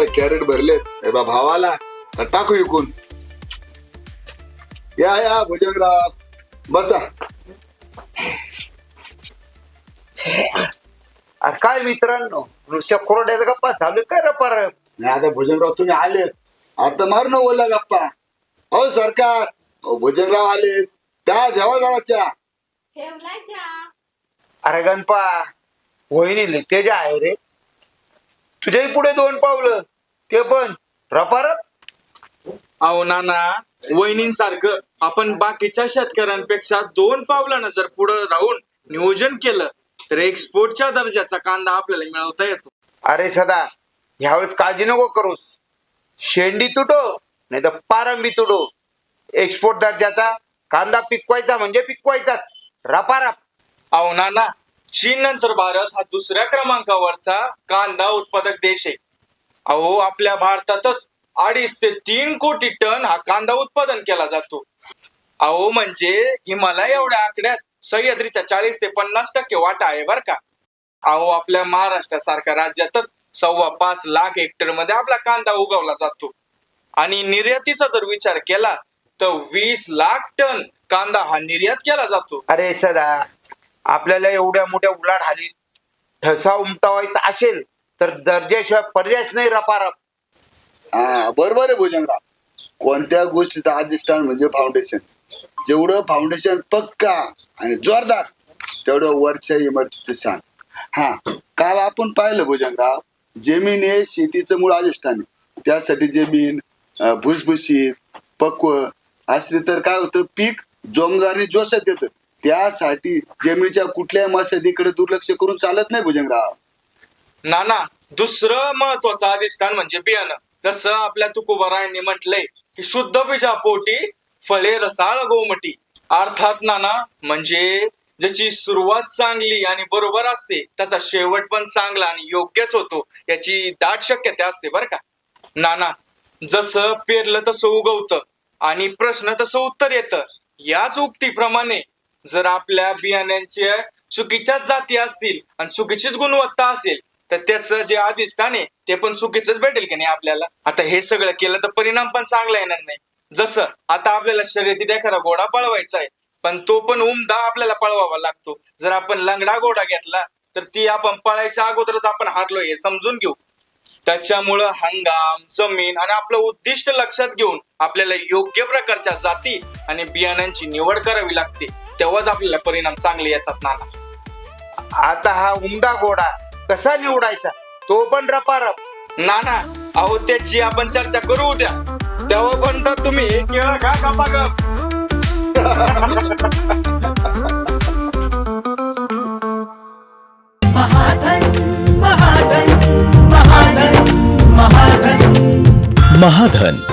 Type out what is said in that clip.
आता कॅरेट भरलेत. हे बा भावाला. टाकू विकून या या भुजंगराव. बसा. अरे काय मित्रांनो नुसत्या कोरड्याचा गप्पा चालू काय रे पर नाही आता भुजंगराव तुम्ही आले. आता मार ना ओला गप्पा. अहो सरकार. अहो, भुजंगराव आले. त्या ठेवलाच्या अरे गणपा वहिनी तेजा आहे रे तुझ्याही पुढे दोन पावलं. ते पण रपारप अहो नाना वहिनींसारखं आपण बाकीच्या शेतकऱ्यांपेक्षा दोन पावलानं जर पुढे राहून नियोजन केलं तर एक्सपोर्टच्या दर्जाचा कांदा आपल्याला मिळवता येतो. अरे सदा ह्यावेळेस काळजी नको करूस. शेंडी तुटो नाही तर पारंबी तुटो. एक्सपोर्ट दर्जाचा कांदा पिकवायचा म्हणजे पिकवायचाच. रपारप अहो नाना चीन नंतर भारत हा दुसऱ्या क्रमांकावरचा कांदा उत्पादक देश आहे. अहो आपल्या भारतातच अडीच ते तीन कोटी टन हा कांदा उत्पादन केला जातो. अहो म्हणजे हिमालय एवढ्या आकड्यात सह्याद्रीचा चाळीस ते पन्नास टक्के वाटा आहे बर का. अहो आपल्या महाराष्ट्रासारख्या राज्यातच सव्वा पाच लाख हेक्टरमध्ये आपला कांदा उगवला जातो. आणि निर्यातीचा जर विचार केला तर वीस लाख टन कांदा हा निर्यात केला जातो. अरे सदा आपल्याला एवढ्या मोठ्या उलाढ हाली ठसा उमटवायचा असेल तर दर्जाशिवाय पर्यायच नाही रपारप हा बरोबर आहे भुजंगराव. कोणत्या गोष्टीचं अधिष्ठान म्हणजे फाउंडेशन जेवढं फाउंडेशन पक्का आणि जोरदार तेवढं वरच्या इमारतीचं शान. हा काल आपण पाहिलं भुजंगराव जमीन हे शेतीचं मूळ अधिष्ठान आहे. त्यासाठी जमीन भुसभुशीत पक्व असली तर काय होतं पीक जोमदारी जोशात येतं. त्यासाठी जमिनीच्या कुठल्याही मशादीकडे दुर्लक्ष करून चालत नाही भुजंगराव. नाना दुसरं महत्वाचं अधिष्ठान म्हणजे बियाणं. जसं आपल्या तुकोबारायांनी म्हटलंय की शुद्ध बीजापोटी फळे रसाळ गोमटी. अर्थात नाना म्हणजे ज्याची सुरुवात चांगली आणि बरोबर असते त्याचा शेवट पण चांगला आणि योग्यच होतो याची दाट शक्यता असते बरं का. नाना जसं पेरलं तसं उगवतं आणि प्रश्न तसं उत्तर येतं. याच उक्तीप्रमाणे जर आपल्या बियाण्यांच्या चुकीच्याच जाती असतील आणि चुकीचीच गुणवत्ता असेल तर त्याचं जे अधिष्ठान आहे ते पण चुकीचंच भेटेल की नाही आपल्याला? आता हे सगळं केलं तर परिणाम पण चांगला येणार नाही. जसं आता आपल्याला शर्यतीत एखादा घोडा पळवायचा आहे पण तो पण उमदा आपल्याला पळवावा लागतो. जर आपण लंगडा घोडा घेतला तर ती आपण पळायच्या अगोदरच आपण हारलो हे समजून घेऊ. त्याच्यामुळं हंगाम जमीन आणि आपलं उद्दिष्ट लक्षात घेऊन आपल्याला योग्य प्रकारच्या जाती आणि बियाण्यांची निवड करावी लागते. तेव्हाच आपल्याला परिणाम चांगले येतात नाना. आता हा उमदा घोडा कसा निवडायचा? तो पण रपारप. नाना अहो त्याची आपण चर्चा करू उद्या. तेव्हापर्यंत तुम्ही केळं खा गप्पा गप महाधन महाधन महाधन महाधन. महाधन.